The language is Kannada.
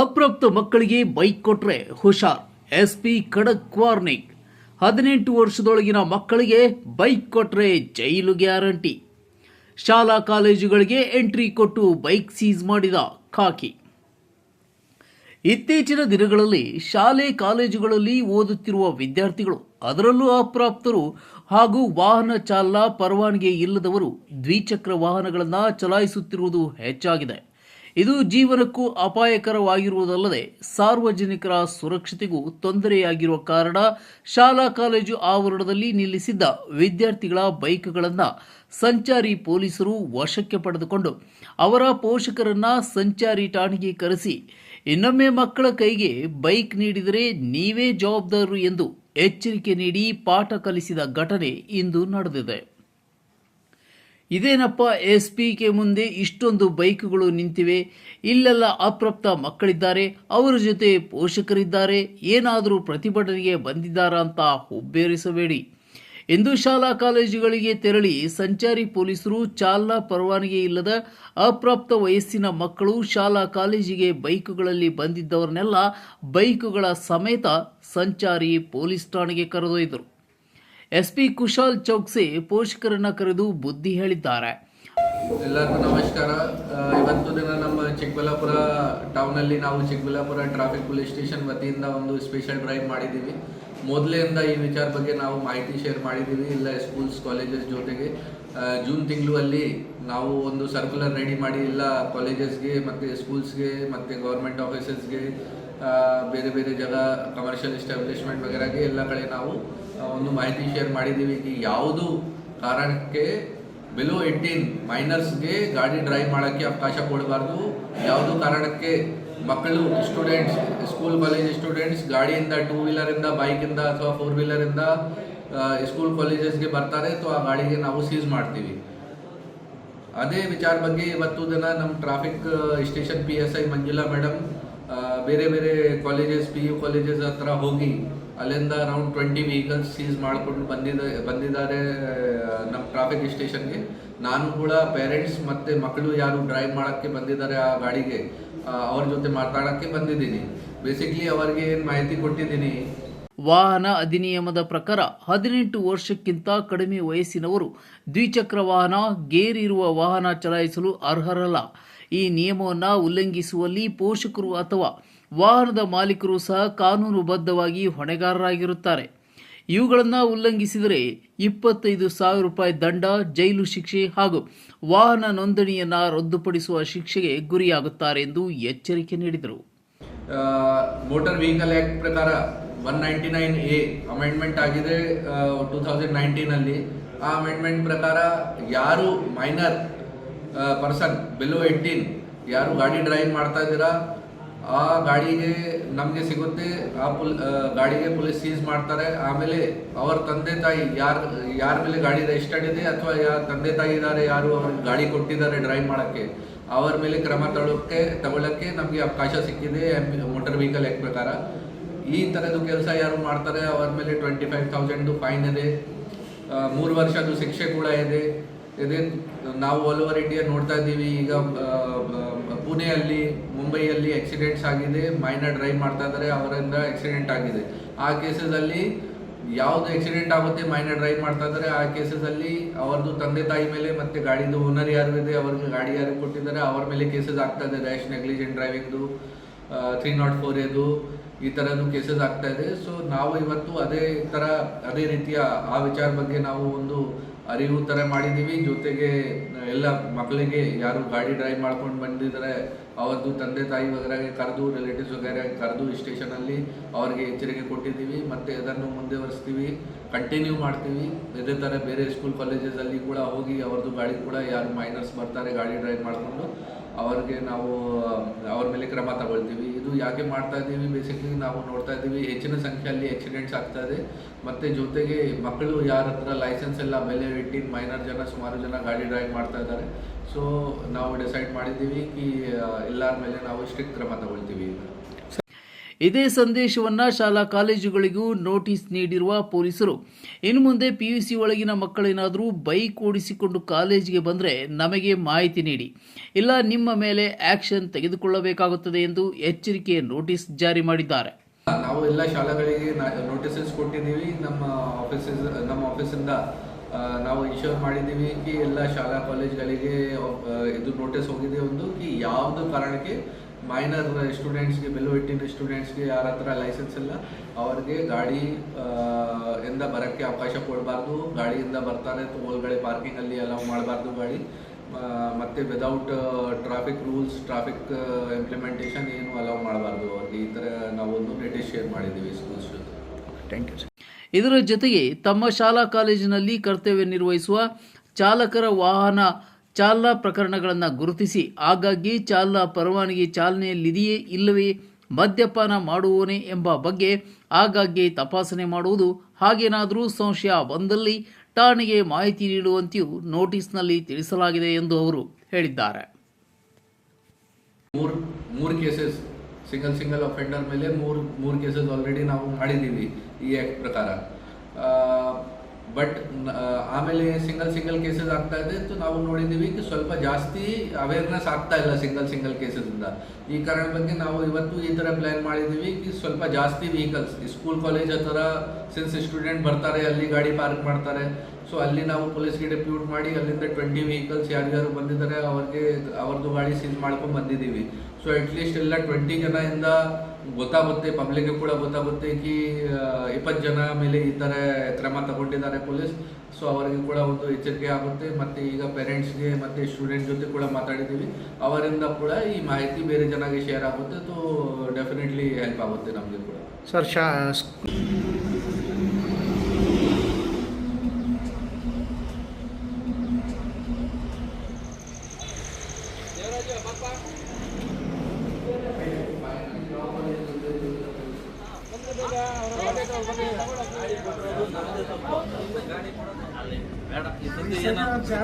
ಅಪ್ರಾಪ್ತ ಮಕ್ಕಳಿಗೆ ಬೈಕ್ ಕೊಟ್ರೆ ಹುಷಾರ್. ಎಸ್ಪಿ ಖಡಕ್ ವಾರ್ನಿಂಗ್. ಹದಿನೆಂಟು ವರ್ಷದೊಳಗಿನ ಮಕ್ಕಳಿಗೆ ಬೈಕ್ ಕೊಟ್ರೆ ಜೈಲು ಗ್ಯಾರಂಟಿ. ಶಾಲಾ ಕಾಲೇಜುಗಳಿಗೆ ಎಂಟ್ರಿ ಕೊಟ್ಟು ಬೈಕ್ ಸೀಸ್ ಮಾಡಿದ ಖಾಕಿ. ಇತ್ತೀಚಿನ ದಿನಗಳಲ್ಲಿ ಶಾಲೆ ಕಾಲೇಜುಗಳಲ್ಲಿ ಓದುತ್ತಿರುವ ವಿದ್ಯಾರ್ಥಿಗಳು ಅದರಲ್ಲೂ ಅಪ್ರಾಪ್ತರು ಹಾಗೂ ವಾಹನ ಚಾಲನಾ ಪರವಾನಗಿ ಇಲ್ಲದವರು ದ್ವಿಚಕ್ರ ವಾಹನಗಳನ್ನು ಚಲಾಯಿಸುತ್ತಿರುವುದು ಹೆಚ್ಚಾಗಿದೆ. ಇದು ಜೀವನಕ್ಕೂ ಅಪಾಯಕರವಾಗಿರುವುದಲ್ಲದೆ ಸಾರ್ವಜನಿಕರ ಸುರಕ್ಷತೆಗೂ ತೊಂದರೆಯಾಗಿರುವ ಕಾರಣ ಶಾಲಾ ಕಾಲೇಜು ಆವರಣದಲ್ಲಿ ನಿಲ್ಲಿಸಿದ್ದ ವಿದ್ಯಾರ್ಥಿಗಳ ಬೈಕ್ಗಳನ್ನು ಸಂಚಾರಿ ಪೊಲೀಸರು ವಶಕ್ಕೆ ಪಡೆದುಕೊಂಡು ಅವರ ಪೋಷಕರನ್ನ ಸಂಚಾರಿ ಠಾಣೆಗೆ ಕರೆಸಿ, ಇನ್ನೊಮ್ಮೆ ಮಕ್ಕಳ ಕೈಗೆ ಬೈಕ್ ನೀಡಿದರೆ ನೀವೇ ಜವಾಬ್ದಾರರು ಎಂದು ಎಚ್ಚರಿಕೆ ನೀಡಿ ಪಾಠ ಕಲಿಸಿದ ಘಟನೆ ಇಂದು ನಡೆದಿದೆ. ಇದೇನಪ್ಪ ಎಸ್ ಪಿ ಕೆ ಮುಂದೆ ಇಷ್ಟೊಂದು ಬೈಕ್ಗಳು ನಿಂತಿವೆ? ಇಲ್ಲೆಲ್ಲ ಅಪ್ರಾಪ್ತ ಮಕ್ಕಳಿದ್ದಾರೆ, ಅವರ ಜೊತೆ ಪೋಷಕರಿದ್ದಾರೆ, ಏನಾದರೂ ಪ್ರತಿಭಟನೆಗೆ ಬಂದಿದ್ದಾರಾ ಅಂತ ಹುಬ್ಬೇರಿಸಬೇಡಿ. ಎಂದು ಶಾಲಾ ಕಾಲೇಜುಗಳಿಗೆ ತೆರಳಿ ಸಂಚಾರಿ ಪೊಲೀಸರು ಚಾಲನಾ ಪರವಾನಗಿ ಇಲ್ಲದ ಅಪ್ರಾಪ್ತ ವಯಸ್ಸಿನ ಮಕ್ಕಳು ಶಾಲಾ ಕಾಲೇಜಿಗೆ ಬೈಕುಗಳಲ್ಲಿ ಬಂದಿದ್ದವರನ್ನೆಲ್ಲ ಬೈಕುಗಳ ಸಮೇತ ಸಂಚಾರಿ ಪೊಲೀಸ್ ಠಾಣೆಗೆ ಕರೆದೊಯ್ದರು. ಎಸ್ಪಿ ಕುಶಾಲ್ ಚೌಕ್ಸಿ ಪೋಷಕರನ್ನ ಕರೆದು ಬುದ್ಧಿ ಹೇಳಿದ್ದಾರೆ. ಎಲ್ಲರಿಗೂ ನಮಸ್ಕಾರ. ಇವತ್ತು ದಿನ ನಮ್ಮ ಚಿಕ್ಕಬಳ್ಳಾಪುರ ಟೌನಲ್ಲಿ ನಾವು ಚಿಕ್ಕಬಳ್ಳಾಪುರ ಟ್ರಾಫಿಕ್ ಪೊಲೀಸ್ ಸ್ಟೇಷನ್ ವತಿಯಿಂದ ಒಂದು ಸ್ಪೆಷಲ್ ಡ್ರೈವ್ ಮಾಡಿದ್ದೀವಿ. ಮೊದಲಿಂದ ಈ ವಿಚಾರ ಬಗ್ಗೆ ನಾವು ಮಾಹಿತಿ ಶೇರ್ ಮಾಡಿದ್ದೀವಿ, ಇಲ್ಲ ಸ್ಕೂಲ್ಸ್, ಕಾಲೇಜಸ್ ಜೊತೆಗೆ. ಜೂನ್ ತಿಂಗಳು ಅಲ್ಲಿ ನಾವು ಒಂದು ಸರ್ಕ್ಯುಲರ್ ರೆಡಿ ಮಾಡಿ, ಇಲ್ಲ ಕಾಲೇಜಸ್ಗೆ ಮತ್ತು ಸ್ಕೂಲ್ಸ್ಗೆ ಮತ್ತು ಗೌರ್ಮೆಂಟ್ ಆಫೀಸಸ್ಗೆ ಬೇರೆ ಬೇರೆ ಜಾಗ ಕಮರ್ಷಿಯಲ್ ಎಸ್ಟಾಬ್ಲಿಷ್ಮೆಂಟ್ ವಗೇರಾಗೆ ಎಲ್ಲ ಕಡೆ ನಾವು ಒಂದು ಮಾಹಿತಿ ಶೇರ್ ಮಾಡಿದ್ದೀವಿ ಈ ಯಾವುದು ಕಾರಣಕ್ಕೆ ಬಿಲೋ ಏಯ್ಟೀನ್ ಮೈನರ್ಸ್ಗೆ ಗಾಡಿ ಡ್ರೈವ್ ಮಾಡೋಕ್ಕೆ ಅವಕಾಶ ಕೊಡಬಾರ್ದು. ಯಾವುದು ಕಾರಣಕ್ಕೆ ಮಕ್ಕಳು ಸ್ಟೂಡೆಂಟ್ಸ್ ಸ್ಕೂಲ್ ಕಾಲೇಜ್ ಸ್ಟೂಡೆಂಟ್ಸ್ ಗಾಡಿಯಿಂದ ಟೂ ವೀಲರಿಂದ ಬೈಕಿಂದ ಅಥವಾ ಫೋರ್ ವೀಲರಿಂದ ಸ್ಕೂಲ್ ಕಾಲೇಜಸ್ಗೆ ಬರ್ತಾರೆ ಸೊ ಆ ಗಾಡಿಗೆ ನಾವು ಸೀಸ್ ಮಾಡ್ತೀವಿ. ಅದೇ ವಿಚಾರ ಬಗ್ಗೆ ಇವತ್ತು ದಿನ ನಮ್ಮ traffic station P S I Manjula madam ಬೇರೆ ಬೇರೆ ಕಾಲೇಜಸ್ ಪಿ ಯು ಕಾಲೇಜಸ್ ಹತ್ರ ಹೋಗಿ ಅಲ್ಲಿಂದ ಅರೌಂಡ್ ಟ್ವೆಂಟಿ ವೆಹಿಕಲ್ಸ್ ಸೀಸ್ ಮಾಡಿಕೊಂಡು ಬಂದಿದ್ದ ಬಂದಿದ್ದಾರೆ ನಮ್ಮ ಟ್ರಾಫಿಕ್ ಸ್ಟೇಷನ್ಗೆ ನಾನು ಕೂಡ ಪೇರೆಂಟ್ಸ್ ಮತ್ತು ಮಕ್ಕಳು ಯಾರು ಡ್ರೈವ್ ಮಾಡೋಕ್ಕೆ ಬಂದಿದ್ದಾರೆ ಆ ಗಾಡಿಗೆ ಅವ್ರ ಜೊತೆ ಮಾತಾಡೋಕ್ಕೆ ಬಂದಿದ್ದೀನಿ. ಬೇಸಿಕ್ಲಿ ಅವರಿಗೆ ಏನು ಮಾಹಿತಿ ಕೊಟ್ಟಿದ್ದೀನಿ, ವಾಹನ ಅಧಿನಿಯಮದ ಪ್ರಕಾರ ಹದಿನೆಂಟು ವರ್ಷಕ್ಕಿಂತ ಕಡಿಮೆ ವಯಸ್ಸಿನವರು ದ್ವಿಚಕ್ರ ವಾಹನ ಗೇರ್ ಇರುವ ವಾಹನ ಚಲಾಯಿಸಲು ಅರ್ಹರಲ್ಲ. ಈ ನಿಯಮವನ್ನು ಉಲ್ಲಂಘಿಸುವಲ್ಲಿ ಪೋಷಕರು ಅಥವಾ ವಾಹನದ ಮಾಲೀಕರು ಸಹ ಕಾನೂನುಬದ್ಧವಾಗಿ ಹೊಣೆಗಾರರಾಗಿರುತ್ತಾರೆ. ಇವುಗಳನ್ನು ಉಲ್ಲಂಘಿಸಿದರೆ ಇಪ್ಪತ್ತೈದು ಸಾವಿರ ರೂಪಾಯಿ ದಂಡ, ಜೈಲು ಶಿಕ್ಷೆ ಹಾಗೂ ವಾಹನ ನೋಂದಣಿಯನ್ನು ರದ್ದುಪಡಿಸುವ ಶಿಕ್ಷೆಗೆ ಗುರಿಯಾಗುತ್ತಾರೆ ಎಂದು ಎಚ್ಚರಿಕೆ ನೀಡಿದರು. ಮೋಟಾರ್ ವೆಹಿಕಲ್ ಆ್ಯಕ್ಟ್ ಪ್ರಕಾರ one ninety nine A amendment ಆಗಿದೆ ಟೂ ತೌಸಂಡ್ ನೈನ್ಟೀನಲ್ಲಿ ಆ ಅಮೆಂಡ್ಮೆಂಟ್ ಪ್ರಕಾರ ಯಾರು ಮೈನರ್ ಪರ್ಸನ್ ಬಿಲೋ ಏಯ್ಟೀನ್ ಯಾರು ಗಾಡಿ ಡ್ರೈವ್ ಮಾಡ್ತಾ ಇದ್ದೀರಾ ಆ ಗಾಡಿಗೆ ನಮಗೆ ಸಿಗುತ್ತೆ, ಆ ಪುಲ್ ಗಾಡಿಗೆ ಪೊಲೀಸ್ ಸೀಸ್ ಮಾಡ್ತಾರೆ. ಆಮೇಲೆ ಅವ್ರ ತಂದೆ ತಾಯಿ ಯಾರ ಯಾರ ಮೇಲೆ ಗಾಡಿ ರಿಜಿಸ್ಟರ್ಡ್ ಇದೆ ಅಥವಾ ಯಾರ ತಂದೆ ತಾಯಿ ಇದ್ದಾರೆ ಯಾರು ಅವ್ರಿಗೆ ಗಾಡಿ ಕೊಟ್ಟಿದ್ದಾರೆ ಡ್ರೈವ್ ಮಾಡೋಕ್ಕೆ, ಅವರ ಮೇಲೆ ಕ್ರಮ ತಗೊಳ್ಳೋಕ್ಕೆ ತಗೊಳ್ಳೋಕ್ಕೆ ನಮಗೆ ಅವಕಾಶ ಸಿಕ್ಕಿದೆ ಮೋಟರ್ ವೆಹಿಕಲ್ ಆ್ಯಕ್ಟ್ ಪ್ರಕಾರ. ಈ ಥರದ್ದು ಕೆಲಸ ಯಾರು ಮಾಡ್ತಾರೆ, ಅವರ ಮೇಲೆ ಟ್ವೆಂಟಿ ಫೈವ್ ತೌಸಂಡು ಫೈನ್ ಇದೆ. ಮೂರು ವರ್ಷದ್ದು ಶಿಕ್ಷೆ ಕೂಡ ಇದೆ. ಇದೇ, ನಾವು ಆಲ್ ಓವರ್ ಇಂಡಿಯಾ ನೋಡ್ತಾ ಇದ್ದೀವಿ. ಈಗ ಪುಣೆಯಲ್ಲಿ ಮುಂಬೈಯಲ್ಲಿ ಆಕ್ಸಿಡೆಂಟ್ಸ್ ಆಗಿದೆ ಮೈನರ್ ಡ್ರೈವ್ ಮಾಡ್ತಾ ಇದ್ದಾರೆ, ಅವರಿಂದ ಆಕ್ಸಿಡೆಂಟ್ ಆಗಿದೆ. ಆ ಕೇಸಸಲ್ಲಿ ಯಾವುದು ಆಕ್ಸಿಡೆಂಟ್ ಆಗುತ್ತೆ ಮೈನರ್ ಡ್ರೈವ್ ಮಾಡ್ತಾ ಇದ್ದಾರೆ, ಆ ಕೇಸಸಲ್ಲಿ ಅವ್ರದ್ದು ತಂದೆ ತಾಯಿ ಮೇಲೆ ಮತ್ತೆ ಗಾಡಿದು ಓನರ್ ಯಾರು ಇದೆ, ಅವ್ರಿಗೆ ಗಾಡಿ ಯಾರು ಕೊಟ್ಟಿದ್ದಾರೆ, ಅವ್ರ ಮೇಲೆ ಕೇಸಸ್ ಆಗ್ತಾ ಇದೆ ರ್ಯಾಶ್ ನೆಗ್ಲಿಜೆಂಟ್ ಡ್ರೈವಿಂಗ್ದು ತ್ರೀ ನಾಟ್ ಫೋರ್ ಎದು ಈ ಥರದ್ದು ಕೇಸಸ್ ಆಗ್ತಾ ಇದೆ. ಸೊ ನಾವು ಇವತ್ತು ಅದೇ ಥರ ಅದೇ ರೀತಿಯ ಆ ವಿಚಾರ ಬಗ್ಗೆ ನಾವು ಒಂದು ಅರಿವು ಥರ ಮಾಡಿದ್ದೀವಿ. ಜೊತೆಗೆ ಎಲ್ಲ ಮಕ್ಕಳಿಗೆ ಯಾರು ಗಾಡಿ ಡ್ರೈವ್ ಮಾಡ್ಕೊಂಡು ಬಂದಿದ್ದಾರೆ, ಅವರದ್ದು ತಂದೆ ತಾಯಿ ವಗೇರಾಗೆ ಕರೆದು ರಿಲೇಟಿವ್ಸ್ ವಗೈರೆ ಕರೆದು ಸ್ಟೇಷನಲ್ಲಿ ಅವರಿಗೆ ಎಚ್ಚರಿಕೆ ಕೊಟ್ಟಿದ್ದೀವಿ. ಮತ್ತು ಅದನ್ನು ಮುಂದುವರಿಸ್ತೀವಿ. ಕಂಟಿನ್ಯೂ ಮಾಡ್ತೀವಿ. ಇದೇ ಥರ ಬೇರೆ ಸ್ಕೂಲ್ ಕಾಲೇಜಸಲ್ಲಿ ಕೂಡ ಹೋಗಿ ಅವ್ರದ್ದು ಗಾಡಿ ಕೂಡ ಯಾರು ಮೈನರ್ಸ್ ಬರ್ತಾರೆ, ಗಾಡಿ ಡ್ರೈವ್ ಮಾಡಿಕೊಂಡು. ಅವ್ರಿಗೆ ನಾವು, ಅವ್ರ ಮೇಲೆ ಕ್ರಮ ತಗೊಳ್ತೀವಿ. ಇದು ಯಾಕೆ ಮಾಡ್ತಾ ಇದ್ದೀವಿ? ಬೇಸಿಕಲಿ ನಾವು ನೋಡ್ತಾ ಇದ್ದೀವಿ, ಹೆಚ್ಚಿನ ಸಂಖ್ಯೆಯಲ್ಲಿ ಆಕ್ಸಿಡೆಂಟ್ಸ್ ಆಗ್ತಾ ಇದೆ. ಮತ್ತು ಜೊತೆಗೆ ಮಕ್ಕಳು ಯಾರ ಹತ್ರ ಲೈಸೆನ್ಸ್ ಎಲ್ಲ ಬೆಲೆ ಇಟ್ಟಿನ ಮೈನರ್ ಜನ, ಸುಮಾರು ಜನ ಗಾಡಿ ಡ್ರೈವ್ ಮಾಡ್ತಾ ಇದ್ದಾರೆ. ಸೊ ನಾವು ಡಿಸೈಡ್ ಮಾಡಿದ್ದೀವಿ ಕಿ ಎಲ್ಲರ ಮೇಲೆ ನಾವು ಸ್ಟ್ರಿಕ್ಟ್ ಕ್ರಮ ತಗೊಳ್ತೀವಿ. ಈಗ ಇದೇ ಸಂದೇಶವನ್ನ ಶಾಲಾ ಕಾಲೇಜುಗಳಿಗೂ ನೋಟಿಸ್ ನೀಡಿರುವ ಪೊಲೀಸರು. ಇನ್ನು ಮುಂದೆ ಪಿಯುಸಿ ಒಳಗಿನ ಮಕ್ಕಳೇನಾದರೂ ಬೈಕ್ ಓಡಿಸಿಕೊಂಡು ಕಾಲೇಜಿಗೆ ಬಂದರೆ ನಮಗೆ ಮಾಹಿತಿ ನೀಡಿ. ಇಲ್ಲ, ನಿಮ್ಮ ಮೇಲೆ ಆಕ್ಷನ್ ತೆಗೆದುಕೊಳ್ಳಬೇಕಾಗುತ್ತದೆ ಎಂದು ಎಚ್ಚರಿಕೆ ನೋಟಿಸ್ ಜಾರಿ ಮಾಡಿದ್ದಾರೆ. ನಾವು ಎಲ್ಲ ಶಾಲೆಗಳಿಗೆ ನೋಟಿಸಸ್ ಕೊಟ್ಟಿದ್ದೀವಿ. ನಮ್ಮ ಆಫೀಸಸ್ ನಮ್ಮ ಆಫೀಸಿಂದ ನಾವು ಇಶ್ಯೂರ್ ಮಾಡಿದ್ದೀವಿ ಕಿ ಎಲ್ಲ ಶಾಲಾ ಕಾಲೇಜ್ಗಳಿಗೆ ಇದು ನೋಟಿಸ್ ಹೋಗಿದೆ ಒಂದು. ಕಿ ಯಾವುದು ಕಾರಣಕ್ಕೆ ಮೈನರ್ ಸ್ಟೂಡೆಂಟ್ಸ್ಗೆ ಬೆಲ್ಲು ಇಟ್ಟಿನ ಸ್ಟೂಡೆಂಟ್ಸ್ಗೆ ಯಾರ ಹತ್ರ ಲೈಸೆನ್ಸ್ ಇಲ್ಲ ಅವ್ರಿಗೆ ಗಾಡಿ ಇಂದ ಬರೋಕ್ಕೆ ಅವಕಾಶ ಕೊಡಬಾರ್ದು. ಗಾಡಿಯಿಂದ ಬರ್ತಾರೆ ಒಳಗಡೆ ಪಾರ್ಕಿಂಗಲ್ಲಿ ಅಲೌ ಮಾಡಬಾರ್ದು ಗಾಡಿ. ಮತ್ತು without traffic rules traffic implementation ಏನು ಅಲೌ ಮಾಡಬಾರ್ದು ಅವ್ರಿಗೆ. ಈ ಥರ ನಾವೊಂದು ನೋಟಿಸ್ ಶೇರ್ ಮಾಡಿದ್ದೀವಿ ಸ್ಕೂಲ್ಸ್ ಜೊತೆ. ಥ್ಯಾಂಕ್ ಯು ಸರ್ ಇದರ ಜೊತೆಗೆ ತಮ್ಮ ಶಾಲಾ ಕಾಲೇಜಿನಲ್ಲಿ ಕರ್ತವ್ಯ ನಿರ್ವಹಿಸುವ ಚಾಲಕರ ವಾಹನ ಚಾಲನಾ ಪ್ರಕರಣಗಳನ್ನು ಗುರುತಿಸಿ ಆಗಾಗ್ಗೆ ಚಾಲನಾ ಪರವಾನಗಿ ಚಾಲನೆಯಲ್ಲಿದೆಯೇ ಇಲ್ಲವೇ ಮದ್ಯಪಾನ ಮಾಡುವವನೇ ಎಂಬ ಬಗ್ಗೆ ಆಗಾಗ್ಗೆ ತಪಾಸಣೆ ಮಾಡುವುದು ಹಾಗೇನಾದರೂ ಸಂಶಯ ಬಂದಲ್ಲಿ ಠಾಣೆಗೆ ಮಾಹಿತಿ ನೀಡುವಂತೆಯೂ ನೋಟಿಸ್ನಲ್ಲಿ ತಿಳಿಸಲಾಗಿದೆ ಎಂದು ಅವರು ಹೇಳಿದ್ದಾರೆ. ಮೂರು ಮೂರು ಕೇಸಸ್, ಸಿಂಗಲ್ ಸಿಂಗಲ್ ಅಫೆಂಡರ್ ಮೇಲೆ ಮೂರು ಮೂರು ಕೇಸಸ್ ಆಲ್ರೆಡಿ ನಾವು ಮಾಡಿದ್ದೀವಿ ಈ ಆ್ಯಕ್ಟ್ ಪ್ರಕಾರ. ಬಟ್ ಆಮೇಲೆ ಸಿಂಗಲ್ ಸಿಂಗಲ್ ಕೇಸಸ್ ಆಗ್ತಾ ಇದೆ. ನಾವು ನೋಡಿದ್ದೀವಿ ಸ್ವಲ್ಪ ಜಾಸ್ತಿ ಅವೇರ್ನೆಸ್ ಆಗ್ತಾ ಇಲ್ಲ ಸಿಂಗಲ್ ಸಿಂಗಲ್ ಕೇಸಸ್ ಇಂದ. ಈ ಕಾರಣ ಬಗ್ಗೆ ನಾವು ಇವತ್ತು ಈ ತರ ಪ್ಲಾನ್ ಮಾಡಿದ್ದೀವಿ ಕಿ ಸ್ವಲ್ಪ ಜಾಸ್ತಿ ವೆಹಿಕಲ್ಸ್ ಸ್ಕೂಲ್ ಕಾಲೇಜ್ ಹತ್ರ ಸಿನ್ಸ್ ಸ್ಟೂಡೆಂಟ್ ಬರ್ತಾರೆ, ಅಲ್ಲಿ ಗಾಡಿ ಪಾರ್ಕ್ ಮಾಡ್ತಾರೆ. ಸೊ ಅಲ್ಲಿ ನಾವು ಪೊಲೀಸ್ಗೆ ಡೆಪ್ಯೂಟ್ ಮಾಡಿ ಅಲ್ಲಿಂದ ಟ್ವೆಂಟಿ ವೆಹಿಕಲ್ಸ್ ಯಾರ್ಯಾರು ಬಂದಿದ್ದಾರೆ, ಅವ್ರಿಗೆ ಅವ್ರದ್ದು ಗಾಡಿ ಸೀಲ್ ಮಾಡ್ಕೊಂಡು ಬಂದಿದ್ದೀವಿ. ಸೊ ಅಟ್ಲೀಸ್ಟ್ ಎಲ್ಲ ಟ್ವೆಂಟಿ ಜನದಿಂದ ಗೊತ್ತಾಗುತ್ತೆ ಪಬ್ಲಿಕ್ಗೆ ಕೂಡ ಗೊತ್ತಾಗುತ್ತೆ ಕಿ ಇಪ್ಪತ್ತು ಜನ ಮೇಲೆ ಈ ಥರ ಕ್ರಮ ತಗೊಂಡಿದ್ದಾರೆ ಪೊಲೀಸ್. ಸೊ ಅವರಿಗೆ ಕೂಡ ಒಂದು ಎಚ್ಚರಿಕೆ ಆಗುತ್ತೆ. ಮತ್ತು ಈಗ ಪೇರೆಂಟ್ಸ್ಗೆ ಮತ್ತು ಸ್ಟೂಡೆಂಟ್ ಜೊತೆ ಕೂಡ ಮಾತಾಡಿದ್ದೀವಿ. ಅವರಿಂದ ಕೂಡ ಈ ಮಾಹಿತಿ ಬೇರೆ ಜನಗೆ ಶೇರ್ ಆಗುತ್ತೆ. ಸೊ ಡೆಫಿನೆಟ್ಲಿ ಹೆಲ್ಪ್ ಆಗುತ್ತೆ ನಮಗೆ ಕೂಡ. ಸರ್ ಶಾ ಬೇಡ ಈ